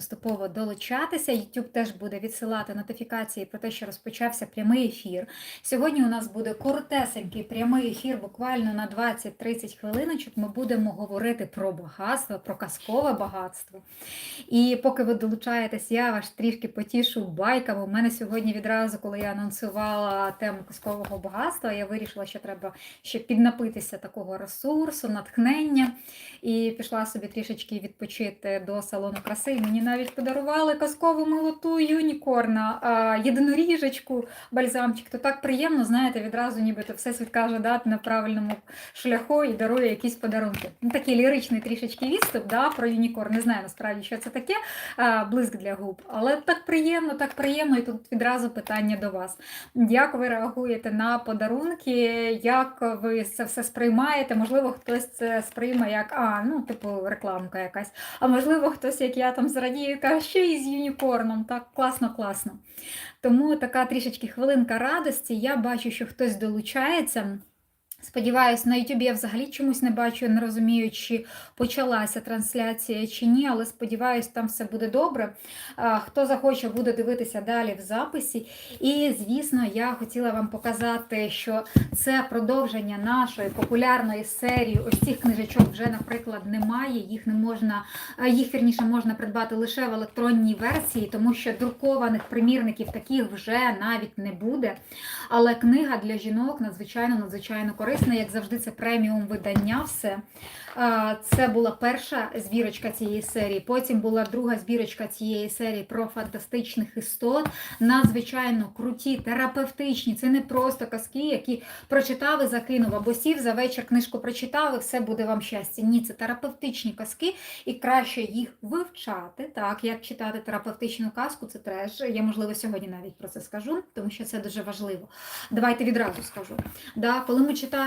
поступово долучатися. YouTube теж буде відсилати нотифікації про те, що розпочався прямий ефір. Сьогодні у нас буде коротесенький прямий ефір, буквально на 20-30 хвилиночок. Ми будемо говорити про багатство, про казкове багатство. І поки ви долучаєтесь, я вас трішки потішу байками. У мене сьогодні відразу, коли я анонсувала тему казкового багатства, я вирішила, що треба ще піднапитися такого ресурсу, натхнення. І пішла собі трішечки відпочити до салону краси. І мені навіть подарували казкову милоту юнікорна, єдиноріжечку, бальзамчик. То так приємно, знаєте, відразу нібито всесвіт каже, да, ти на правильному шляху і дарує якісь подарунки. Ну, Такий ліричний трішечки відступ да, про юнікорн. Не знаю насправді, що це таке, блиск для губ. Але так приємно, так приємно, і тут відразу питання до вас. Як ви реагуєте на подарунки? Як ви це все сприймаєте? Можливо, хтось це сприйме як а, ну, типу, рекламка якась. А можливо, хтось, як я там зрадіє, каже, ще і з юнікорном. Так, класно, класно. Тому така трішечки хвилинка радості. Я бачу, що хтось долучається. Сподіваюсь, на Ютубі я взагалі чомусь не бачу, не розумію, чи почалася трансляція чи ні, але сподіваюсь, там все буде добре. Хто захоче, буде дивитися далі в записі. І, звісно, я хотіла вам показати, що це продовження нашої популярної серії. Ось цих книжечок вже, наприклад, немає. Їх не можна, їх вірніше можна придбати лише в електронній версії, тому що друкованих примірників таких вже навіть не буде. Але книга для жінок надзвичайно надзвичайно корисна, як завжди, це преміум видання. Все це була перша збірочка цієї серії. Потім була друга збірочка цієї серії про фантастичних істот. Надзвичайно круті, терапевтичні. Це не просто казки, які прочитав і закинув, або сів за вечір книжку прочитав, і все буде вам щастя. Ні, це терапевтичні казки, і краще їх вивчати. Так, як читати терапевтичну казку, це теж. Я, можливо, сьогодні навіть про це скажу, тому що це дуже важливо. Давайте відразу скажу. Да, коли ми читаємо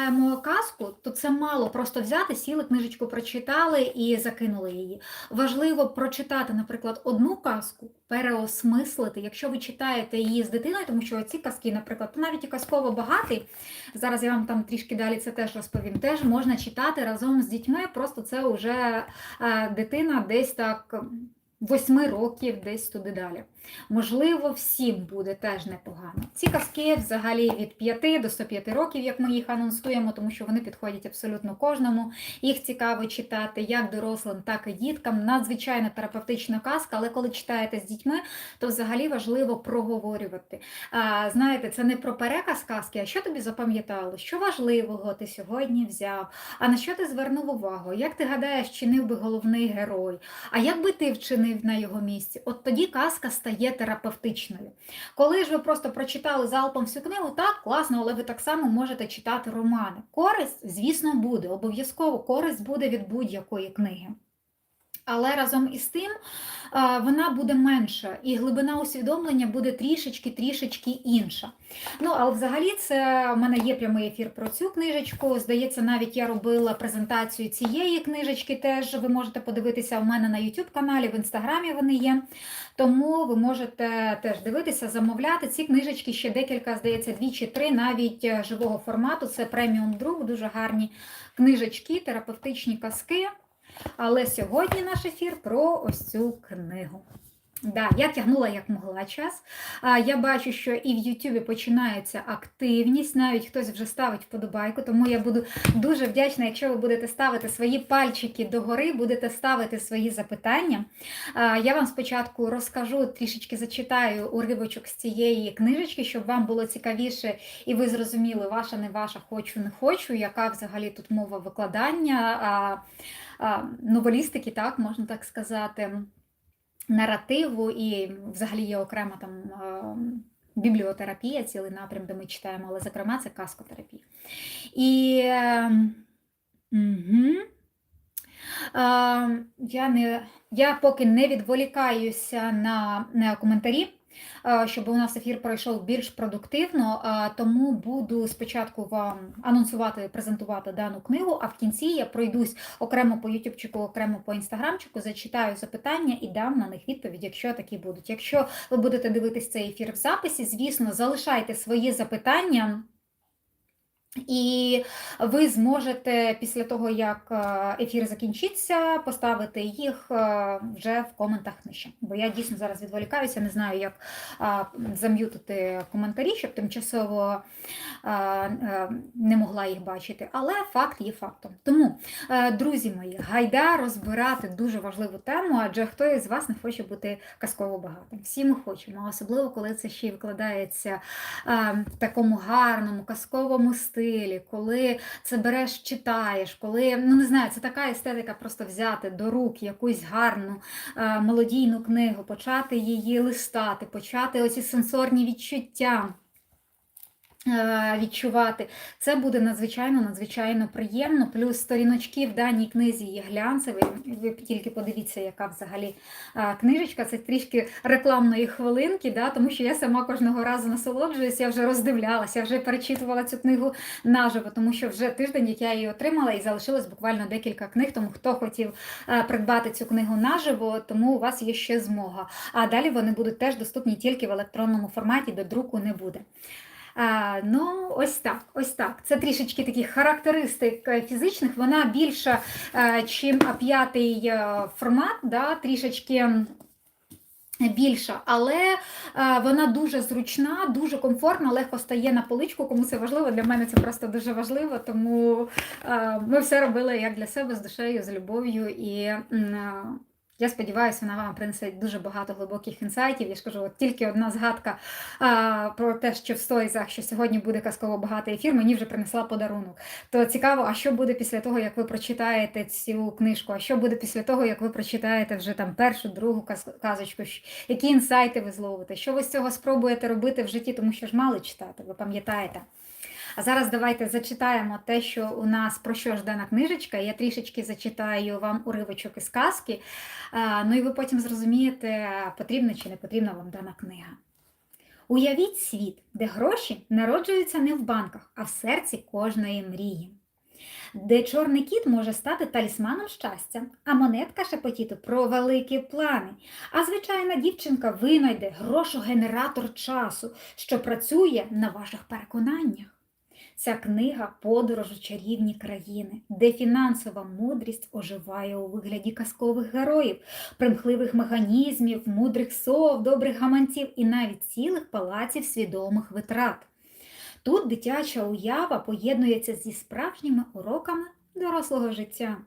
казку, то це мало просто взяти, сіли, книжечку прочитали і закинули її. Важливо прочитати, наприклад, одну казку, переосмислити, якщо ви читаєте її з дитиною, тому що ці казки, наприклад, навіть і казково багатий. Зараз я вам там трішки далі це теж розповім. Теж можна читати разом з дітьми, просто це вже е, дитина десь так. Восьми років десь туди далі. Можливо, всім буде теж непогано. Ці казки взагалі від 5 до 105 років, як ми їх анонсуємо, тому що вони підходять абсолютно кожному. Їх цікаво читати як дорослим, так і діткам. Надзвичайно терапевтична казка, але коли читаєте з дітьми, то взагалі важливо проговорювати. А, Знаєте, це не про переказ казки, а що тобі запам'ятало, що важливого ти сьогодні взяв, а на що ти звернув увагу? Як ти гадаєш, чинив би головний герой? А як би ти вчинив на його місці? От тоді казка стає терапевтичною. Коли ж ви просто прочитали залпом всю книгу, так, класно, але ви так само можете читати романи. Користь, звісно, буде, обов'язково користь буде від будь-якої книги. Але разом із тим вона буде менша, і глибина усвідомлення буде трішечки-трішечки інша. Ну, але взагалі, це в мене є прямий ефір про цю книжечку. Здається, навіть я робила презентацію цієї книжечки. Теж ви можете подивитися у мене на YouTube каналі, в інстаграмі вони є. Тому ви можете теж дивитися, замовляти. Ці книжечки ще декілька, здається, дві чи три, навіть е, живого формату. Це преміум друг, дуже гарні книжечки, терапевтичні казки. Але сьогодні наш ефір про ось цю книгу. Да, я тягнула як могла час. А, Я бачу, що і в Ютубі починається активність, навіть хтось вже ставить вподобайку, тому я буду дуже вдячна, якщо ви будете ставити свої пальчики догори, будете ставити свої запитання. А, Я вам спочатку розкажу, трішечки зачитаю уривочок з цієї книжечки, щоб вам було цікавіше і ви зрозуміли, ваша, не ваша, хочу, не хочу, яка взагалі тут мова викладання, а, а, новелістики, так, можна так сказати наративу, і взагалі є окрема там бібліотерапія, цілий напрям, де ми читаємо, але, зокрема, це каскотерапія. І угу. я, не, я поки не відволікаюся на, на коментарі щоб у нас ефір пройшов більш продуктивно, тому буду спочатку вам анонсувати, презентувати дану книгу, а в кінці я пройдусь окремо по ютубчику, окремо по інстаграмчику, зачитаю запитання і дам на них відповідь, якщо такі будуть. Якщо ви будете дивитись цей ефір в записі, звісно, залишайте свої запитання. І ви зможете після того, як е, ефір закінчиться, поставити їх е, вже в коментах нижче. Бо я дійсно зараз відволікаюся, не знаю, як зам'ютити коментарі, щоб тимчасово а, не могла їх бачити. Але факт є фактом. Тому, е, друзі мої, гайда розбирати дуже важливу тему, адже хто із вас не хоче бути казково багатим. Всі ми хочемо, особливо коли це ще й викладається в такому гарному казковому стилі стилі, коли це береш, читаєш, коли ну не знаю, це така естетика, просто взяти до рук якусь гарну е, мелодійну книгу, почати її листати, почати оці сенсорні відчуття. Е, відчувати. Це буде надзвичайно надзвичайно приємно. Плюс сторіночки в даній книзі є глянцеві. Ви тільки подивіться, яка взагалі е, книжечка. Це трішки рекламної хвилинки, да, тому що я сама кожного разу насолоджуюся, я вже роздивлялася, я вже перечитувала цю книгу наживо, тому що вже тиждень, як я її отримала, і залишилось буквально декілька книг. Тому хто хотів е, придбати цю книгу наживо, тому у вас є ще змога. А далі вони будуть теж доступні тільки в електронному форматі, до друку не буде. Ну, ось так. ось так. Це трішечки таких характеристик е, фізичних, вона більша, е, чим п'ятий е, формат, да, трішечки. Більша, але вона дуже зручна, дуже комфортна, легко стає на поличку. Кому це важливо, для мене це просто дуже важливо, тому ми все робили як для себе з душею, з любов'ю і. Я сподіваюся, вона вам принесе дуже багато глибоких інсайтів. Я ж кажу, от тільки одна згадка а, про те, що в сторізах, що сьогодні буде казково багатий ефір, мені вже принесла подарунок. То цікаво, а що буде після того, як ви прочитаєте цю книжку? А що буде після того, як ви прочитаєте вже там першу, другу казочку? Які інсайти ви зловите? Що ви з цього спробуєте робити в житті, тому що ж мали читати, ви пам'ятаєте? А зараз давайте зачитаємо те, що у нас про що ж дана книжечка. Я трішечки зачитаю вам уривочок із казки. Ну і ви потім зрозумієте, потрібна чи не потрібна вам дана книга. Уявіть світ, де гроші народжуються не в банках, а в серці кожної мрії. Де чорний кіт може стати талісманом щастя, а монетка шепотіти про великі плани. А звичайна дівчинка винайде грошогенератор часу, що працює на ваших переконаннях. Ця книга подорож у чарівні країни, де фінансова мудрість оживає у вигляді казкових героїв, примхливих механізмів, мудрих сов, добрих гаманців і навіть цілих палаців свідомих витрат. Тут дитяча уява поєднується зі справжніми уроками дорослого життя.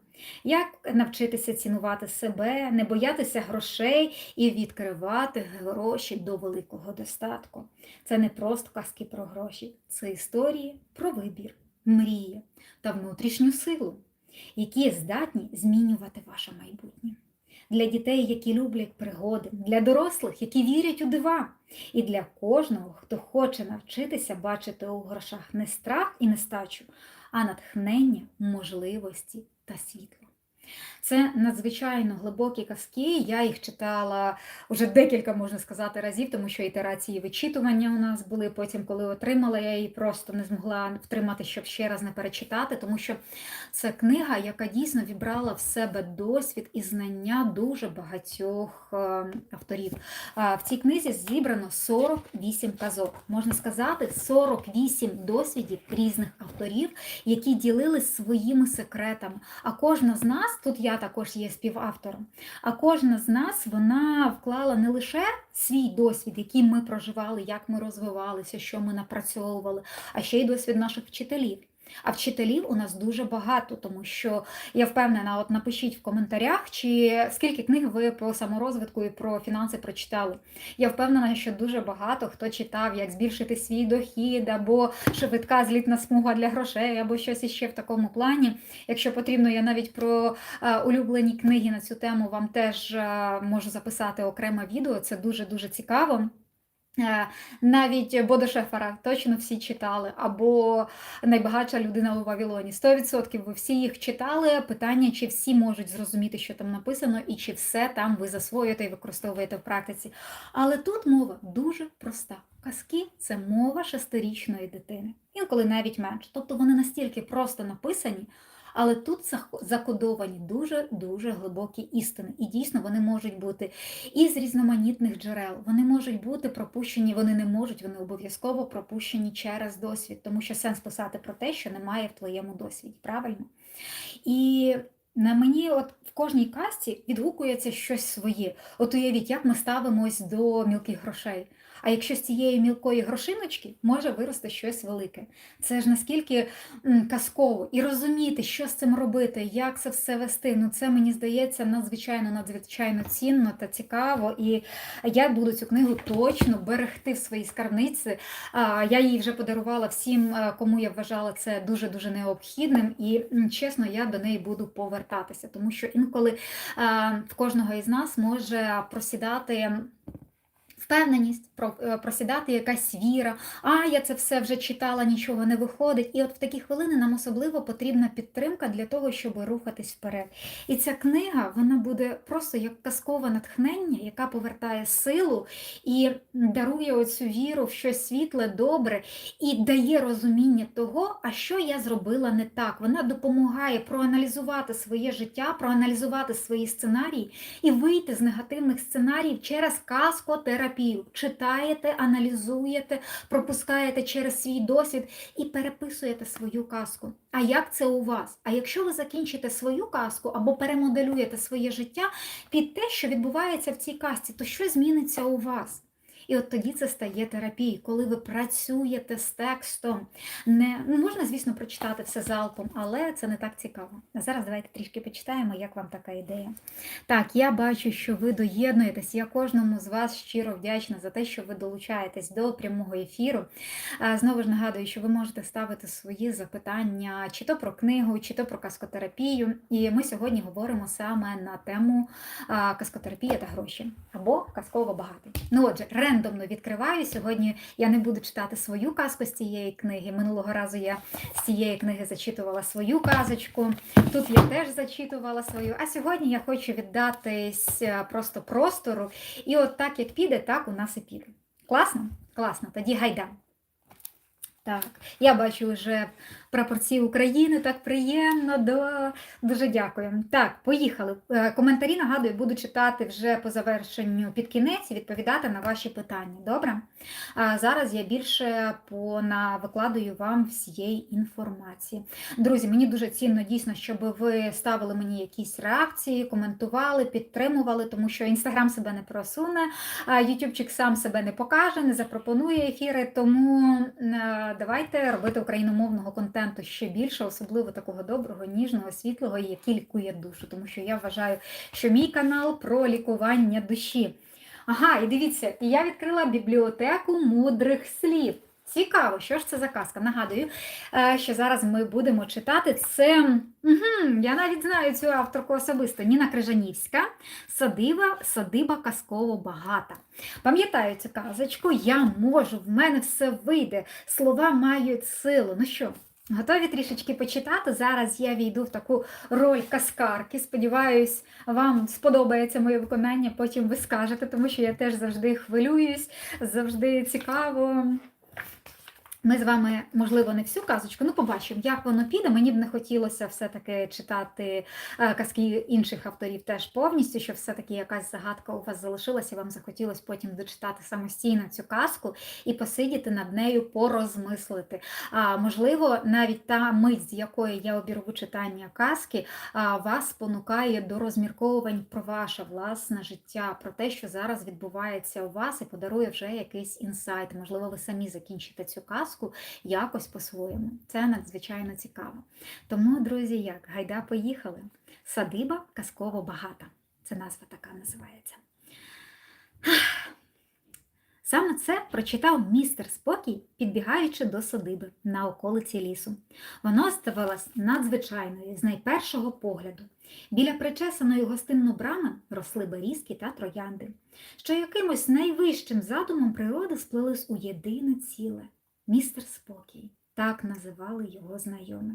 Як навчитися цінувати себе, не боятися грошей і відкривати гроші до великого достатку? Це не просто казки про гроші, це історії про вибір, мрії та внутрішню силу, які здатні змінювати ваше майбутнє. Для дітей, які люблять пригоди, для дорослих, які вірять у дива, і для кожного, хто хоче навчитися бачити у грошах не страх і нестачу, а натхнення, можливості та світло. Це надзвичайно глибокі казки. Я їх читала вже декілька, можна сказати, разів, тому що ітерації вичитування у нас були. Потім, коли отримала, я її просто не змогла втримати, щоб ще раз не перечитати, тому що це книга, яка дійсно вібрала в себе досвід і знання дуже багатьох е, авторів. В цій книзі зібрано 48 казок. Можна сказати, 48 досвідів різних авторів, які ділились своїми секретами. А кожна з нас, тут я також є співавтором. А кожна з нас вона вклала не лише свій досвід, який ми проживали, як ми розвивалися, що ми напрацьовували, а ще й досвід наших вчителів. А вчителів у нас дуже багато, тому що я впевнена, от напишіть в коментарях, чи скільки книг ви про саморозвитку і про фінанси прочитали. Я впевнена, що дуже багато хто читав, як збільшити свій дохід, або швидка злітна смуга для грошей, або щось іще в такому плані. Якщо потрібно, я навіть про а, улюблені книги на цю тему вам теж а, можу записати окреме відео. Це дуже дуже цікаво. Е, навіть Бодошефера точно всі читали, або найбагатша людина у Вавилоні. 100% ви всі їх читали. Питання, чи всі можуть зрозуміти, що там написано, і чи все там ви засвоюєте і використовуєте в практиці. Але тут мова дуже проста. Казки це мова шестирічної дитини, інколи навіть менше. Тобто вони настільки просто написані, Але тут закодовані дуже-дуже глибокі істини. І дійсно вони можуть бути із різноманітних джерел. Вони можуть бути пропущені, вони не можуть, вони обов'язково пропущені через досвід, тому що сенс писати про те, що немає в твоєму досвіді. Правильно? І на мені, от в кожній касті відгукується щось своє. От уявіть, як ми ставимось до мілких грошей. А якщо з цієї мілкої грошиночки може вирости щось велике. Це ж наскільки казково. І розуміти, що з цим робити, як це все вести. Ну це мені здається надзвичайно, надзвичайно цінно та цікаво. І я буду цю книгу точно берегти в своїй скарбниці. Я її вже подарувала всім, е, кому я вважала це дуже дуже необхідним. І чесно, я до неї буду повертатися, тому що інколи е, в кожного із нас може просідати. Впевненість, е, просідати якась віра, а я це все вже читала, нічого не виходить. І от в такі хвилини нам особливо потрібна підтримка для того, щоб рухатись вперед. І ця книга вона буде просто як казкове натхнення, яка повертає силу і дарує оцю віру в щось світле, добре, і дає розуміння того, а що я зробила не так. Вона допомагає проаналізувати своє життя, проаналізувати свої сценарії і вийти з негативних сценаріїв через казкотерапію. Читаєте, аналізуєте, пропускаєте через свій досвід і переписуєте свою казку. А як це у вас? А якщо ви закінчите свою казку або перемоделюєте своє життя під те, що відбувається в цій казці, то що зміниться у вас? І от тоді це стає терапією, коли ви працюєте з текстом. Не ну, можна, звісно, прочитати все залпом, але це не так цікаво. А зараз давайте трішки почитаємо, як вам така ідея. Так, я бачу, що ви доєднуєтесь. Я кожному з вас щиро вдячна за те, що ви долучаєтесь до прямого ефіру. Знову ж нагадую, що ви можете ставити свої запитання чи то про книгу, чи то про каскотерапію. І ми сьогодні говоримо саме на тему а, каскотерапія та гроші або казково багатий. Ну отже, рендомно відкриваю. Сьогодні я не буду читати свою казку з цієї книги. Минулого разу я з цієї книги зачитувала свою казочку. Тут я теж зачитувала свою. А сьогодні я хочу віддатись е, просто простору. І от так як піде, так у нас і піде. Класно? Класно. Тоді гайда. Так, я бачу вже прапорці України, так приємно. Да. Дуже дякую. Так, поїхали. Е, Коментарі, нагадую, буду читати вже по завершенню під кінець і відповідати на ваші питання. Добре? А зараз я більше пона вам всієї інформації. Друзі, мені дуже цінно дійсно, щоб ви ставили мені якісь реакції, коментували, підтримували, тому що інстаграм себе не просуне, Ютубчик сам себе не покаже, не запропонує ефіри. Тому е, давайте робити україномовного контенту ще більше, особливо такого доброго, ніжного, світлого, який лікує душу. Тому що я вважаю, що мій канал про лікування душі. Ага, і дивіться, я відкрила бібліотеку мудрих слів. Цікаво, що ж це за казка. Нагадую, е, що зараз ми будемо читати це. Угу, я навіть знаю цю авторку особисто. Ніна Крижанівська, садиба, садиба казково багата. Пам'ятаю цю казочку, я можу, в мене все вийде. Слова мають силу. Ну що, готові трішечки почитати? Зараз я війду в таку роль каскарки. Сподіваюсь, вам сподобається моє виконання, потім ви скажете, тому що я теж завжди хвилююсь, завжди цікаво. Ми з вами, можливо, не всю казочку, ну побачимо, як воно піде. Мені б не хотілося все-таки читати е, казки інших авторів теж повністю, щоб все-таки якась загадка у вас залишилася, вам захотілося потім дочитати самостійно цю казку і посидіти над нею, порозмислити. А можливо, навіть та мить, з якої я обірву читання казки, вас спонукає до розмірковувань про ваше власне життя, про те, що зараз відбувається у вас, і подарує вже якийсь інсайт. Можливо, ви самі закінчите цю казку якось по-своєму. Це надзвичайно цікаво. Тому, друзі, як гайда поїхали. Садиба казково багата. Це назва така називається. Саме це прочитав містер Спокій, підбігаючи до садиби на околиці лісу. Воно ставалось надзвичайною з найпершого погляду. Біля причесаної гостинно брами росли берізки та троянди, що якимось найвищим задумом природи сплелись у єдине ціле. Містер Спокій, так називали його знайомі.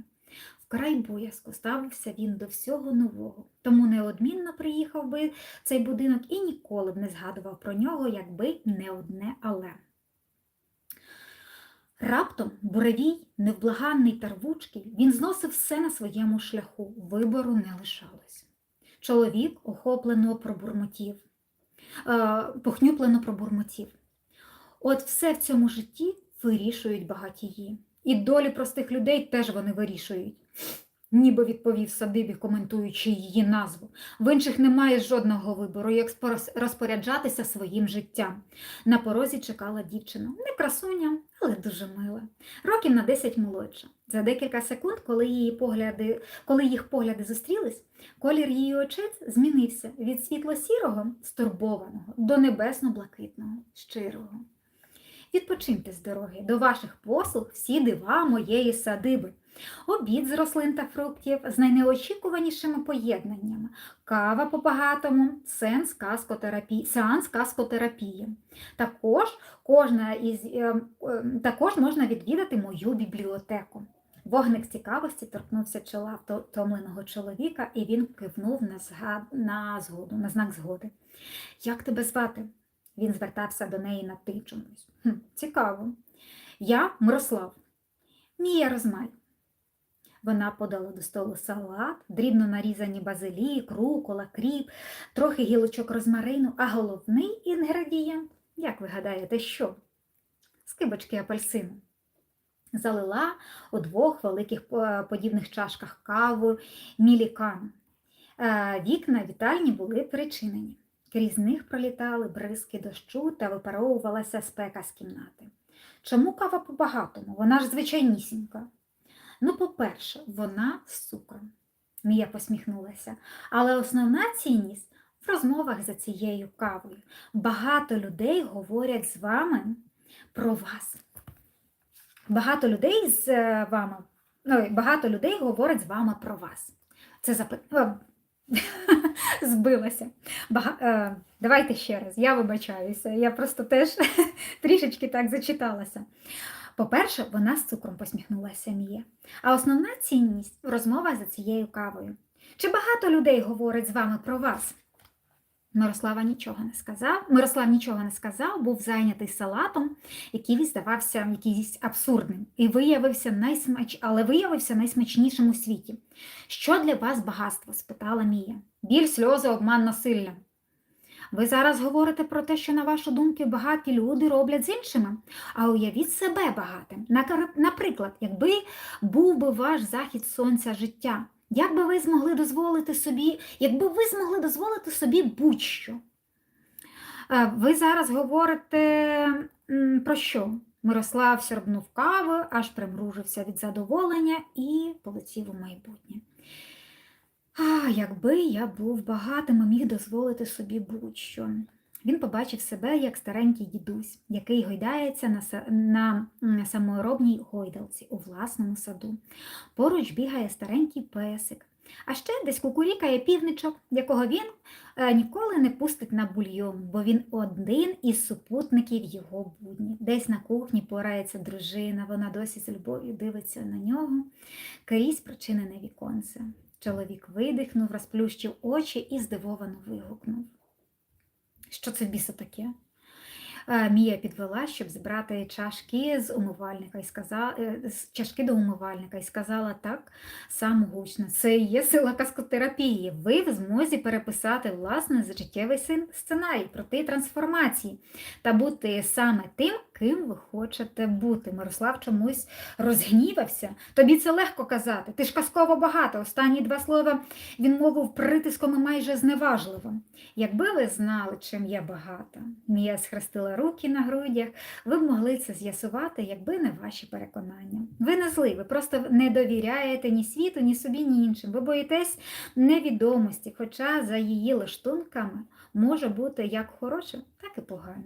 Вкрай боязко ставився він до всього нового, тому неодмінно приїхав би цей будинок і ніколи б не згадував про нього, якби не одне але. Раптом буревій, невблаганний та рвучкий, він зносив все на своєму шляху, вибору не лишалось. Чоловік охоплено пробурмотів, е, похнюплено пробурмотів. От все в цьому житті вирішують багатії. І долі простих людей теж вони вирішують. Ніби відповів садибі, коментуючи її назву. В інших немає жодного вибору, як розпоряджатися своїм життям. На порозі чекала дівчина. Не красуня, але дуже мила. Років на 10 молодша. За декілька секунд, коли, її погляди, коли їх погляди зустрілись, колір її очей змінився від світло-сірого, стурбованого, до небесно-блакитного, щирого. Відпочиньте з дороги, до ваших послуг всі дива моєї садиби. Обід з рослин та фруктів з найнеочікуванішими поєднаннями, кава по-багатому, сеанс каскотерапії, сеанс каскотерапії. Також, кожна із, е, е, також можна відвідати мою бібліотеку. Вогник цікавості торкнувся чола втомленого чоловіка, і він кивнув на, згад... на згоду, на знак згоди. Як тебе звати? Він звертався до неї на ти чомусь. Хм, цікаво. Я Мирослав. Мія Розмай. Вона подала до столу салат, дрібно нарізані базилік, рукола, кріп, трохи гілочок розмарину, а головний інгредієнт, як ви гадаєте, що? Скибочки апельсину. Залила у двох великих е, подібних чашках каву мілікан. Е, Вікна вітальні були причинені. Крізь них пролітали бризки дощу та випаровувалася спека з кімнати. Чому кава по-багатому? Вона ж звичайнісінька. Ну, по-перше, вона з цукром. Мія посміхнулася. Але основна цінність в розмовах за цією кавою. Багато людей говорять з вами про вас. Багато людей з е, вами, ой, багато людей говорять з вами про вас. Це запит... збилася. Бага... е, Давайте ще раз, я вибачаюся. Я просто теж трішечки так зачиталася. По-перше, вона з цукром посміхнулася Мія. А основна цінність розмова за цією кавою. Чи багато людей говорить з вами про вас? Мирослава нічого не сказав. Мирослав нічого не сказав, був зайнятий салатом, який здавався якийсь абсурдним, і виявився найсмач... але виявився найсмачнішим у світі. Що для вас багатство? спитала Мія. Біль, сльози, обман, насилля. Ви зараз говорите про те, що, на вашу думку, багаті люди роблять з іншими. А уявіть себе багатим. Наприклад, якби був би ваш захід сонця життя, як би ви змогли дозволити собі, якби ви змогли дозволити собі будь-що? Е, Ви зараз говорите про що? Мирослав сьорбнув каву, аж примружився від задоволення і полетів у майбутнє. А, якби я був багатим і міг дозволити собі будь-що. Він побачив себе як старенький дідусь, який гойдається на, на саморобній гойдалці у власному саду. Поруч бігає старенький песик. А ще десь кукурікає півничок, якого він е, ніколи не пустить на бульйон, бо він один із супутників його будні. Десь на кухні порається дружина, вона досі з любов'ю дивиться на нього крізь прочинене віконце. Чоловік видихнув, розплющив очі і здивовано вигукнув. Що це в біса таке? Е, Мія підвела, щоб збирати чашки з умивальника і сказала, чашки до умивальника і сказала так само гучно. Це є сила каскотерапії. Ви в змозі переписати власний життєвий сценарій про ті трансформації та бути саме тим, ким ви хочете бути. Мирослав чомусь розгнівався. Тобі це легко казати. Ти ж казково багато. Останні два слова він мовив притиском і майже зневажливо. Якби ви знали, чим я багата, Мія схрестила руки на грудях, ви б могли це з'ясувати, якби не ваші переконання. Ви не зли, ви просто не довіряєте ні світу, ні собі, ні іншим. Ви боїтесь невідомості, хоча за її лаштунками може бути як хороше, так і погане.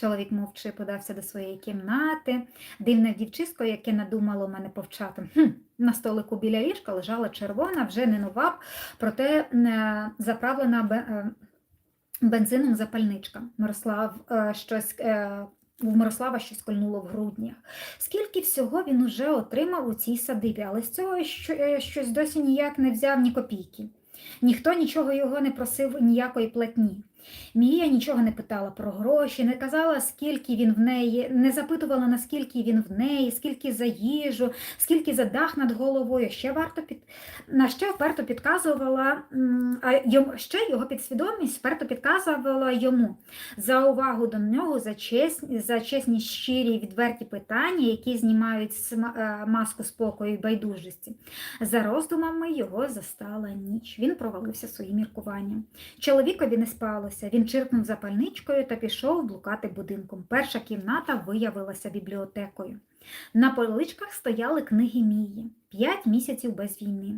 Чоловік мовчи подався до своєї кімнати. Дивне дівчисько, яке надумало мене повчати. Хм, на столику біля ліжка лежала червона, вже не нова, проте е, заправлена е, бензином запальничка. Мирослав е, щось. е, У Мирослава щось кольнуло в груднях. Скільки всього він уже отримав у цій садибі, але з цього е, щось досі ніяк не взяв ні копійки. Ніхто нічого його не просив ніякої платні. Мія нічого не питала про гроші, не казала, скільки він в неї, не запитувала, наскільки він в неї, скільки за їжу, скільки за дах над головою. Ще варто під на ще вперто підказувала, а йому ще його підсвідомість вперто підказувала йому за увагу до нього, за чесні, за чесні щирі відверті питання, які знімають е, маску спокою і байдужості. За роздумами його застала ніч. Він провалився в свої міркування. Чоловікові не спалося. Він чиркнув запальничкою та пішов блукати будинком. Перша кімната виявилася бібліотекою. На поличках стояли книги Мії п'ять місяців без війни.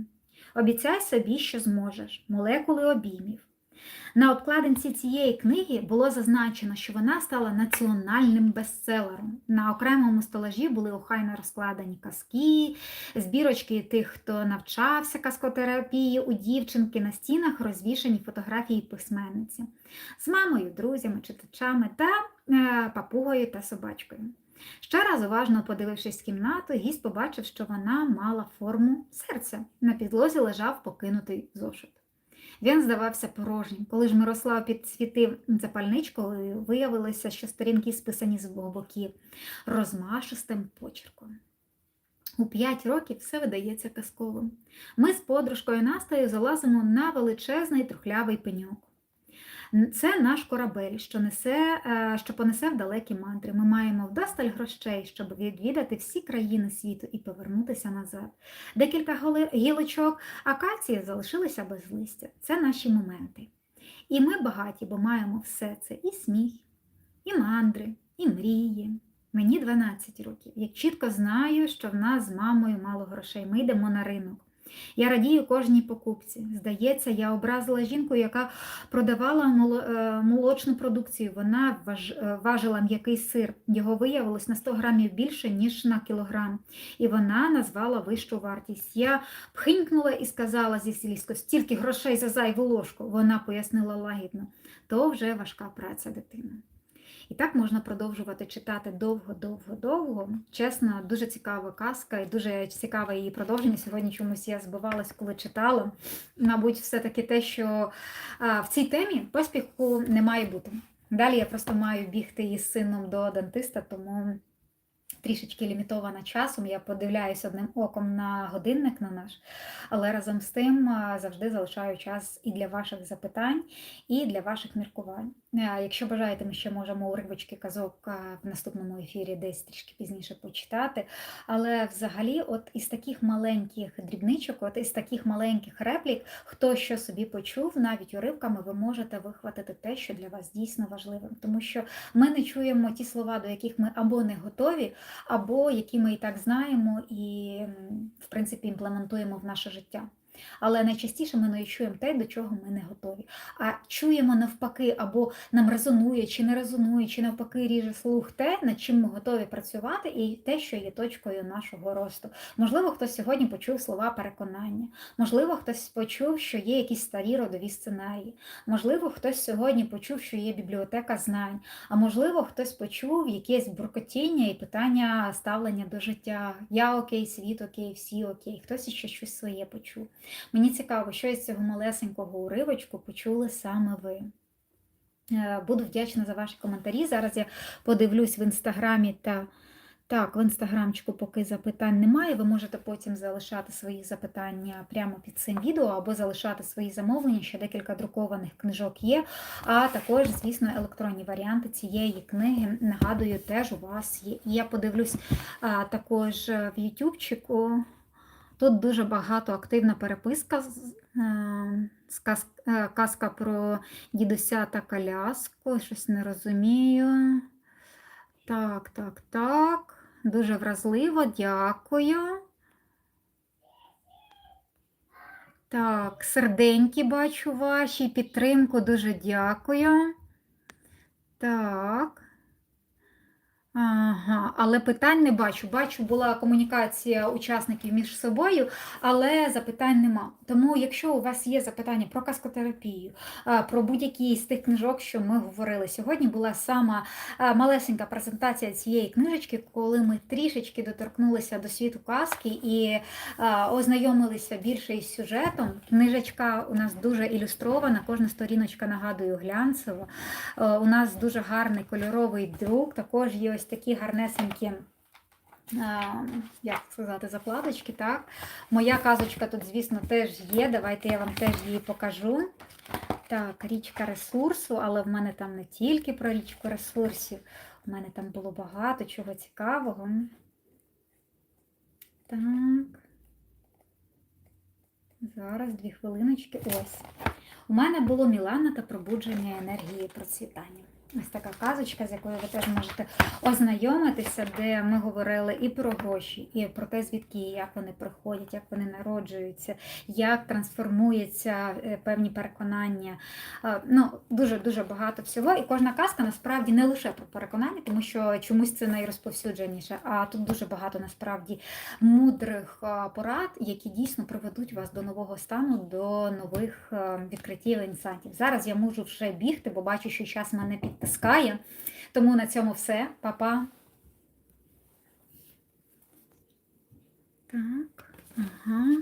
Обіцяй собі, що зможеш. Молекули обіймів. На обкладинці цієї книги було зазначено, що вона стала національним бестселером. На окремому столажі були охайно розкладені казки, збірочки тих, хто навчався казкотерапії у дівчинки, на стінах розвішані фотографії письменниці з мамою, друзями, читачами та е, папугою та собачкою. Ще раз уважно подивившись в кімнату, гість побачив, що вона мала форму серця. На підлозі лежав покинутий зошит. Він здавався порожнім. Коли ж Мирослав підсвітив запальничкою, виявилося, що сторінки списані з обох боків розмашистим почерком. У п'ять років все видається казковим. Ми з подружкою Настею залазимо на величезний трухлявий пеньок. Це наш корабель, що несе, е, що понесе в далекі мандри. Ми маємо вдосталь грошей, щоб відвідати всі країни світу і повернутися назад. Декілька гілочок акації залишилися без листя. Це наші моменти. І ми багаті, бо маємо все це: і сміх, і мандри, і мрії. Мені 12 років. Я чітко знаю, що в нас з мамою мало грошей. Ми йдемо на ринок. Я радію кожній покупці. Здається, я образила жінку, яка продавала е, молочну продукцію. Вона е, важила м'який сир. Його виявилось на 100 грамів більше, ніж на кілограм. І вона назвала вищу вартість. Я пхинькнула і сказала зі слізко, стільки грошей за зайву ложку. Вона пояснила лагідно. То вже важка праця дитина. І так можна продовжувати читати довго, довго, довго. Чесно, дуже цікава казка і дуже цікаве її продовження. Сьогодні чомусь я збивалась, коли читала. Мабуть, все-таки те, що в цій темі поспіху не має бути. Далі я просто маю бігти із сином до дантиста, тому трішечки лімітована часом. Я подивляюсь одним оком на годинник на наш, але разом з тим завжди залишаю час і для ваших запитань, і для ваших міркувань. Е, Якщо бажаєте, ми ще можемо уривочки казок в наступному ефірі десь трішки пізніше почитати. Але взагалі, от із таких маленьких дрібничок, от із таких маленьких реплік, хто що собі почув, навіть уривками ви можете вихватити те, що для вас дійсно важливим. Тому що ми не чуємо ті слова, до яких ми або не готові, або які ми і так знаємо і, в принципі, імплементуємо в наше життя. Але найчастіше ми не чуємо те, до чого ми не готові. А чуємо навпаки, або нам резонує, чи не резонує, чи навпаки ріже слух те, над чим ми готові працювати, і те, що є точкою нашого росту. Можливо, хтось сьогодні почув слова переконання, можливо, хтось почув, що є якісь старі родові сценарії, можливо, хтось сьогодні почув, що є бібліотека знань, а можливо, хтось почув якесь буркотіння і питання ставлення до життя. Я окей, світ окей, всі окей, хтось ще щось своє почув. Мені цікаво, що із цього малесенького уривочку почули саме ви. Е, Буду вдячна за ваші коментарі. Зараз я подивлюсь в інстаграмі та так, в інстаграмчику поки запитань немає. Ви можете потім залишати свої запитання прямо під цим відео або залишати свої замовлення. Ще декілька друкованих книжок є. А також, звісно, електронні варіанти цієї книги, нагадую, теж у вас є. Я подивлюсь а, також в Ютубчику. Тут дуже багато активна переписка е, е, казка про дідуся та коляску. Щось не розумію. Так, так, так. Дуже вразливо, дякую. Так, серденькі бачу ваші, підтримку дуже дякую. Так. Ага, але питань не бачу. Бачу, була комунікація учасників між собою, але запитань нема. Тому, якщо у вас є запитання про каскотерапію, про будь-які з тих книжок, що ми говорили сьогодні, була сама малесенька презентація цієї книжечки, коли ми трішечки доторкнулися до світу казки і ознайомилися більше із сюжетом. Книжечка у нас дуже ілюстрована, кожна сторіночка нагадую глянцево. Е, У нас дуже гарний кольоровий друк, також є ось такі гарнесенькі. Як сказати, закладочки, так. Моя казочка тут, звісно, теж є. Давайте я вам теж її покажу. Так, річка ресурсу, але в мене там не тільки про річку ресурсів. У мене там було багато чого цікавого. Так. Зараз дві хвилиночки. Ось. У мене було Мілана та пробудження енергії процвітання. Ось така казочка, з якою ви теж можете ознайомитися, де ми говорили і про гроші, і про те, звідки як вони приходять, як вони народжуються, як трансформуються е, певні переконання. Е, Ну, дуже дуже багато всього. І кожна казка насправді не лише про переконання, тому що чомусь це найрозповсюдженіше, а тут дуже багато насправді мудрих е, порад, які дійсно приведуть вас до нового стану, до нових відкриттів інсайтів. Зараз я можу вже бігти, бо бачу, що час мене підтискає. Тому на цьому все. Па-па. Так, ага.